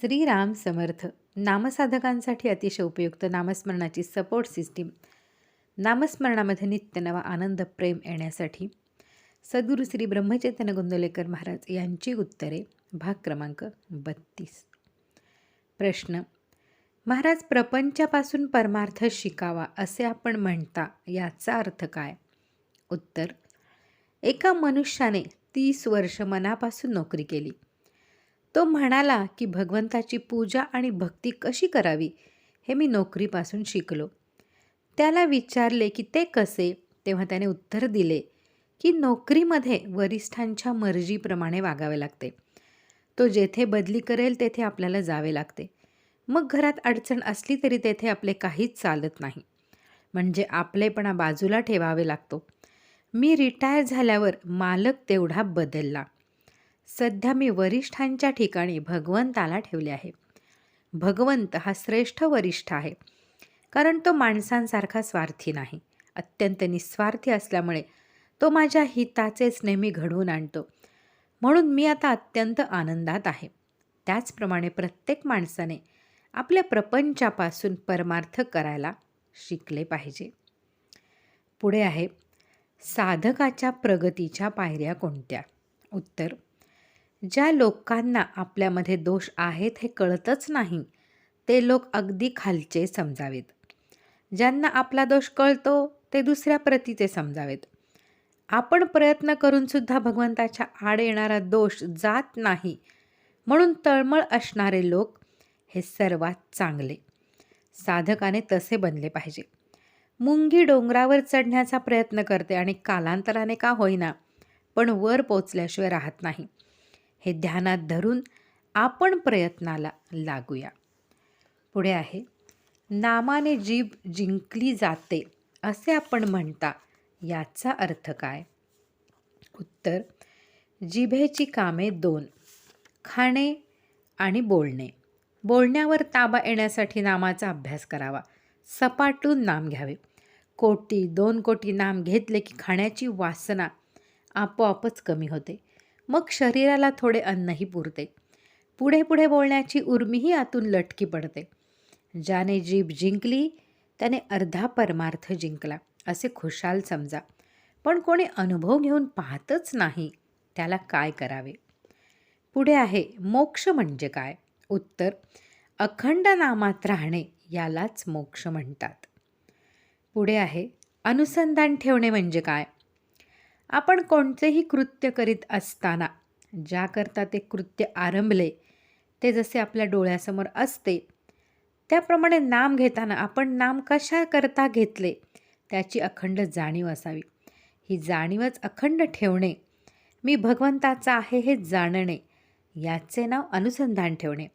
श्रीराम समर्थ नामसाधकांसाठी अतिशय उपयुक्त नामस्मरणाची support system नामस्मरणामध्ये नित्य नवा आनंद प्रेम येण्यासाठी सद्गुरू श्री ब्रह्मचैतन्य गोंदलेकर महाराज यांची उत्तरे भाग क्रमांक बत्तीस. प्रश्न महाराज प्रपंचापासून परमार्थ शिकावा असे आपण म्हणता याचा अर्थ काय? उत्तर एका मनुष्याने तीस वर्ष मनापासून नोकरी केली. तो म्हणाला की भगवंताची पूजा आणि भक्ती कशी करावी हे मी नोकरीपासून शिकलो. त्याला विचारले की ते कसे? तेव्हा त्याने उत्तर दिले की नोकरीमध्ये वरिष्ठांच्या मर्जीप्रमाणे वागावे लागते. तो जेथे बदली करेल तेथे आपल्याला जावे लागते. मग घरात अडचण असली तरी तेथे आपले काहीच चालत नाही. म्हणजे आपलेपणा बाजूला ठेवावे लागतो. मी रिटायर झाल्यावर मालक तेवढा बदलला. सध्या मी वरिष्ठांच्या ठिकाणी भगवंताला ठेवले आहे. भगवंत हा श्रेष्ठ वरिष्ठ आहे. कारण तो माणसांसारखा स्वार्थी नाही. अत्यंत निस्वार्थी असल्यामुळे तो माझ्या हिताचेच नेहमी घडवून आणतो. म्हणून मी आता अत्यंत आनंदात आहे. त्याचप्रमाणे प्रत्येक माणसाने आपल्या प्रपंचापासून परमार्थ करायला शिकले पाहिजे. पुढे आहे साधकाच्या प्रगतीच्या पायऱ्या कोणत्या? उत्तर ज्या लोकांना आपल्यामध्ये दोष आहेत हे कळतच नाही ते लोक अगदी खालचे समजावेत. ज्यांना आपला दोष कळतो ते दुसऱ्या प्रतीचे समजावेत. आपण प्रयत्न करूनसुद्धा भगवंताच्या आड येणारा दोष जात नाही म्हणून तळमळ असणारे लोक हे सर्वात चांगले. साधकाने तसे बनले पाहिजे. मुंगी डोंगरावर चढण्याचा प्रयत्न करते आणि कालांतराने का होईना पण वर पोचल्याशिवाय राहत नाही. हे ध्यानात धरून आपण प्रयत्नाला लागूया. पुढे आहे नामाने जीभ जिंकली जाते असे आपण म्हणता. याचा अर्थ काय? उत्तर जिभेची कामे दोन खाणे आणि बोलणे. बोलण्यावर ताबा येण्यासाठी नामाचा अभ्यास करावा. सपाटून नाम घ्यावे. कोटी दोन कोटी नाम घेतले की खाण्याची वासना आपोआपच कमी होते. मग शरीराला थोडे अन्नही पुरते. पुढे पुढे बोलण्याची उर्मीही आतून लटकी पडते. ज्याने जीभ जिंकली त्याने अर्धा परमार्थ जिंकला असे खुशाल समजा. पण कोणी अनुभव घेऊन पाहतच नाही त्याला काय करावे? पुढे आहे मोक्ष म्हणजे काय? उत्तर अखंड नामात राहणे यालाच मोक्ष म्हणतात. पुढे आहे अनुसंधान ठेवणे म्हणजे काय? आपण कोणतेही कृत्य करीत असताना ज्याकरता ते कृत्य आरंभले ते जसे आपल्या डोळ्यासमोर असते त्याप्रमाणे नाम घेताना आपण नाम कशाकरता घेतले त्याची अखंड जाणीव असावी. ही जाणीवच अखंड ठेवणे मी भगवंताचा आहे हे जाणणे याचे नाव अनुसंधान ठेवणे.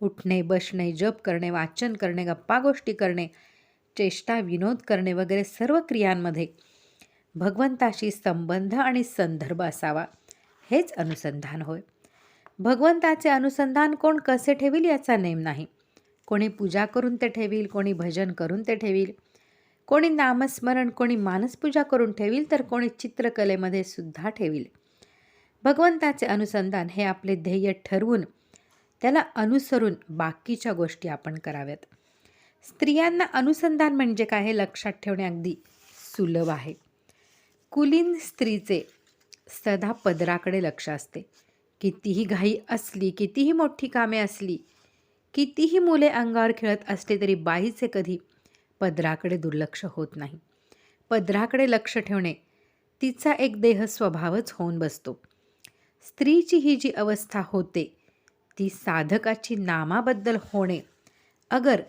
उठणे बसणे जप करणे वाचन करणे गप्पा गोष्टी करणे चेष्टा विनोद करणे वगैरे सर्व क्रियांमध्ये भगवंताशी संबंध आणि संदर्भ असावा हेच अनुसंधान होय. भगवंताचे अनुसंधान कोण कसे ठेवील याचा नेम नाही. कोणी पूजा करून ते ठेवील कोणी भजन करून ते ठेवील. कोणी नामस्मरण कोणी मानसपूजा करून ठेवील तर कोणी चित्रकलेमध्ये सुद्धा ठेवील. भगवंताचे अनुसंधान हे आपले ध्येय ठरवून त्याला अनुसरून बाकीच्या गोष्टी आपण कराव्यात. स्त्रियांना अनुसंधान म्हणजे काय हे लक्षात ठेवणे अगदी सुलभ आहे. कुलीन स्त्रीचे सदा पदराकडे लक्ष असते. कितीही घाई असली कितीही मोठी कामे असली कितीही मुले अंगावर खेळत असले तरी बाईचे कधी पदराकडे दुर्लक्ष होत नाही. पदराकडे लक्ष ठेवणे तिचा एक देह स्वभावच होऊन बसतो. स्त्रीची ही जी अवस्था होते ती साधकाची नामाबद्दल होणे अगर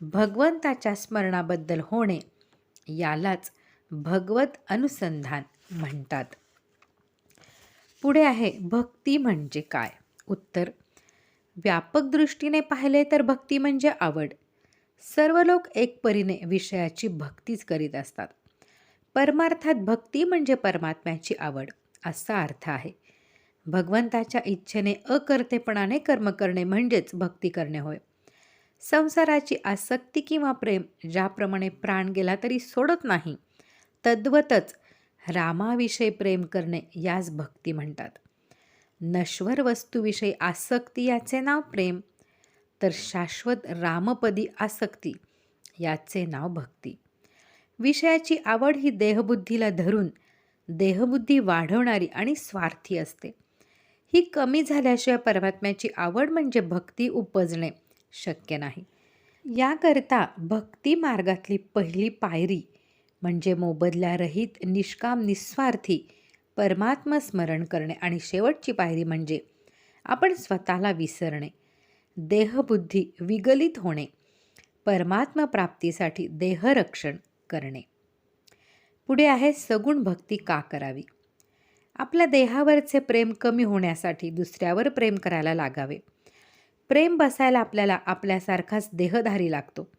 भगवंताच्या स्मरणाबद्दल होणे यालाच भगवत अनुसंधान म्हणतात. पुढे आहे भक्ती म्हणजे काय? उत्तर व्यापक दृष्टीने पाहिले तर भक्ती म्हणजे आवड. सर्व लोक एक परीने विषयाची भक्तीच करीत असतात. परमार्थात भक्ती म्हणजे परमात्म्याची आवड असा अर्थ आहे. भगवंताच्या इच्छेने अकर्तेपणाने कर्म करणे म्हणजेच भक्ती करणे होय. संसाराची आसक्ती किंवा प्रेम ज्याप्रमाणे प्राण गेला तरी सोडत नाही तद्वतच रामाविषयी प्रेम करणे यास भक्ती म्हणतात. नश्वर वस्तूविषयी आसक्ती याचे नाव प्रेम तर शाश्वत रामपदी आसक्ती याचे नाव भक्ती. विषयाची आवड ही देहबुद्धीला धरून देहबुद्धी वाढवणारी आणि स्वार्थी असते. ही कमी झाल्याशिवाय परमात्म्याची आवड म्हणजे भक्ती उपजणे शक्य नाही. याकरता भक्ती मार्गातली पहिली पायरी म्हणजे मोबदल्यारहित निष्काम निस्वार्थी परमात्मा स्मरण करणे आणि शेवटची पायरी म्हणजे आपण स्वतःला विसरणे देहबुद्धी विगलित होणे परमात्मा प्राप्तीसाठी देहरक्षण करणे. पुढे आहे सगुण भक्ती का करावी? आपल्या देहावरचे प्रेम कमी होण्यासाठी दुसऱ्यावर प्रेम करायला लागावे. प्रेम बसायला आपल्याला आपल्यासारखाच देहधारी लागतो.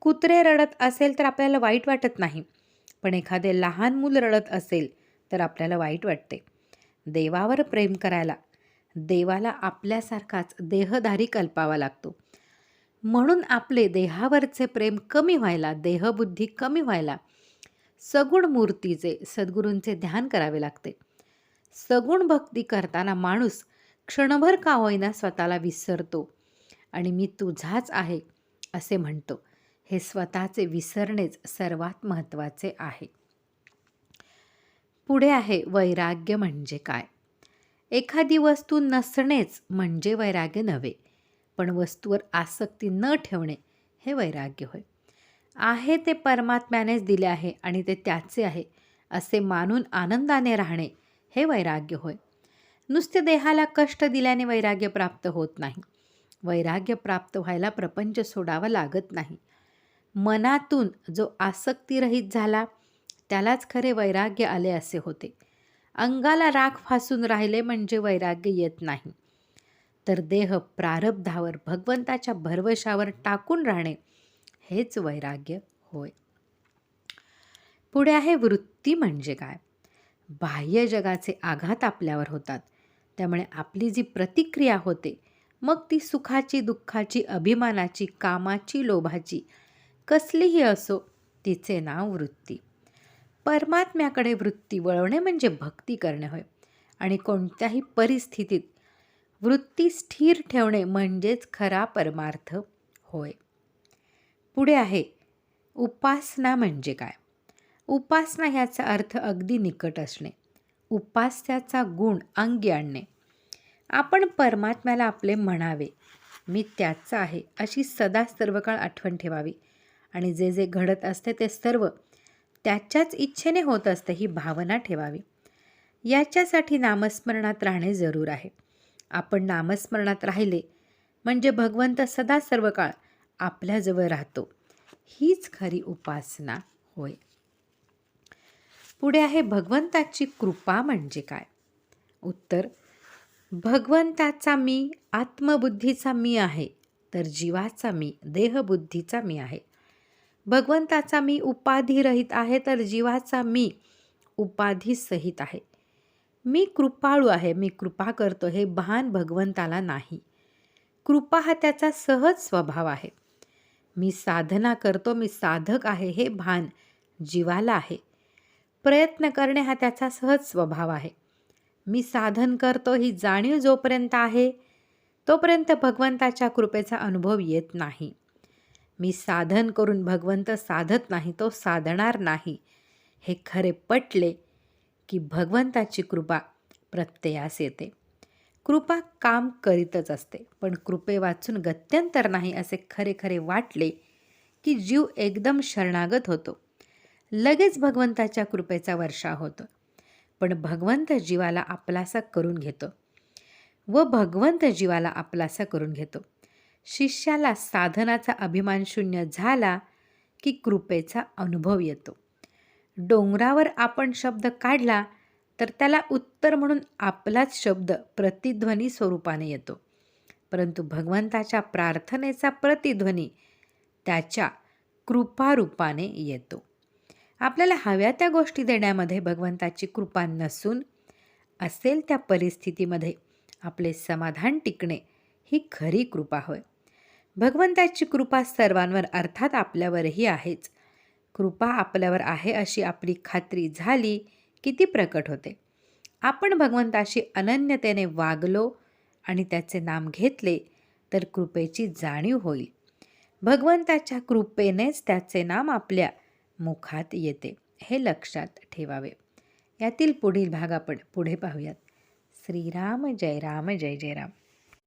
कुत्रे रडत असेल तर आपल्याला वाईट वाटत नाही. पण एखादे लहान मूल रडत असेल तर आपल्याला वाईट वाटते. देवावर प्रेम करायला देवाला आपल्यासारखाच देहधारी कल्पावा लागतो. म्हणून आपले देहावरचे प्रेम कमी व्हायला देहबुद्धी कमी व्हायला सगुण मूर्तीचे सद्गुरूंचे ध्यान करावे लागते. सगुण भक्ती करताना माणूस क्षणभर का होईना स्वतःला विसरतो. आणि मी तुझाच आहे असे म्हणतो. हे स्वतःचे विसरणेच सर्वात महत्त्वाचे आहे. पुढे आहे वैराग्य म्हणजे काय? एखादी वस्तू नसणेच म्हणजे वैराग्य नव्हे पण वस्तूवर आसक्ती न ठेवणे हे वैराग्य होय. आहे ते परमात्म्यानेच दिले आहे आणि ते त्याचे आहे असे मानून आनंदाने राहणे हे वैराग्य होय. नुसते देहाला कष्ट दिल्याने वैराग्य प्राप्त होत नाही. वैराग्य प्राप्त व्हायला प्रपंच सोडावा लागत नाही. मनातून जो आसक्तीरहित झाला त्यालाच खरे वैराग्य आले असे होते. अंगाला राख फासून राहिले म्हणजे वैराग्य येत नाही. तर देह प्रारब्धावर भगवंताच्या भरवशावर टाकून राहणे हेच वैराग्य होय. पुढे आहे वृत्ती म्हणजे काय? बाह्य जगाचे आघात आपल्यावर होतात. त्यामुळे आपली जी प्रतिक्रिया होते मग ती सुखाची दुःखाची अभिमानाची कामाची लोभाची कसलीही असो तिचे नाव वृत्ती. परमात्म्याकडे वृत्ती वळवणे म्हणजे भक्ती करणे होय. आणि कोणत्याही परिस्थितीत वृत्ती स्थिर ठेवणे म्हणजेच खरा परमार्थ होय. पुढे आहे उपासना म्हणजे काय? उपासना ह्याचा अर्थ अगदी निकट असणे. उपास्याचा गुण अंगी आणणे. आपण परमात्म्याला आपले म्हणावे मी त्याचा आहे अशी सदा सर्व काळ आठवण ठेवावी. आणि जे जे घडत असते ते सर्व त्याच्याच इच्छेने होत असते ही भावना ठेवावी. याच्यासाठी नामस्मरणात राहणे जरूर आहे. आपण नामस्मरणात राहिले म्हणजे भगवंत सदा सर्व काळ आपल्याजवळ राहतो. हीच खरी उपासना होय. पुढे आहे भगवंताची कृपा म्हणजे काय? उत्तर भगवंताचा मी आत्मबुद्धीचा मी आहे तर जीवाचा मी देहबुद्धीचा मी आहे. भगवंताचा मी उपाधिरहित आहे तर जीवाचा मी उपाधीसहित आहे. मी कृपाळू आहे मी कृपा करतो हे भान भगवंताला नाही. कृपा हा त्याचा सहज स्वभाव आहे. मी साधना करतो मी साधक आहे हे भान जीवाला आहे. प्रयत्न करणे हा त्याचा सहज स्वभाव आहे. मी साधन करतो ही जाणीव जोपर्यंत आहे तोपर्यंत भगवंताच्या कृपेचा अनुभव येत नाही. मी साधन करून भगवंत साधत नाही तो साधणार नाही. हे खरे पटले की भगवंताची कृपा प्रत्ययास येते. कृपा काम करीतच असते पण कृपे वाचून गत्यंतर नाही असे खरे खरे वाटले की जीव एकदम शरणागत होतो. लगेच भगवंताच्या कृपेचा वर्षा होतो. पण भगवंत जीवाला आपलासा करून घेतो व भगवंत जीवाला आपलासा करून घेतो. शिष्याला साधनाचा अभिमान शून्य झाला की कृपेचा अनुभव येतो. डोंगरावर आपण शब्द काढला तर त्याला उत्तर म्हणून आपलाच शब्द प्रतिध्वनी स्वरूपाने येतो. परंतु भगवंताच्या प्रार्थनेचा प्रतिध्वनी त्याच्या कृपारूपाने येतो. आपल्याला हव्या त्या गोष्टी देण्यामध्ये भगवंताची कृपा नसून असेल त्या परिस्थितीमध्ये आपले समाधान टिकणे ही खरी कृपा होय. भगवंताची कृपा सर्वांवर अर्थात आपल्यावरही आहेच. कृपा आपल्यावर आहे अशी आपली खात्री झाली की ती प्रकट होते. आपण भगवंताशी अनन्यतेने वागलो आणि त्याचे नाम घेतले तर कृपेची जाणीव होईल. भगवंताच्या कृपेनेच त्याचे नाम आपल्या मुखात येते हे लक्षात ठेवावे. यातील पुढील भाग आपण पुढे पाहूयात. श्रीराम जय राम जय जय राम.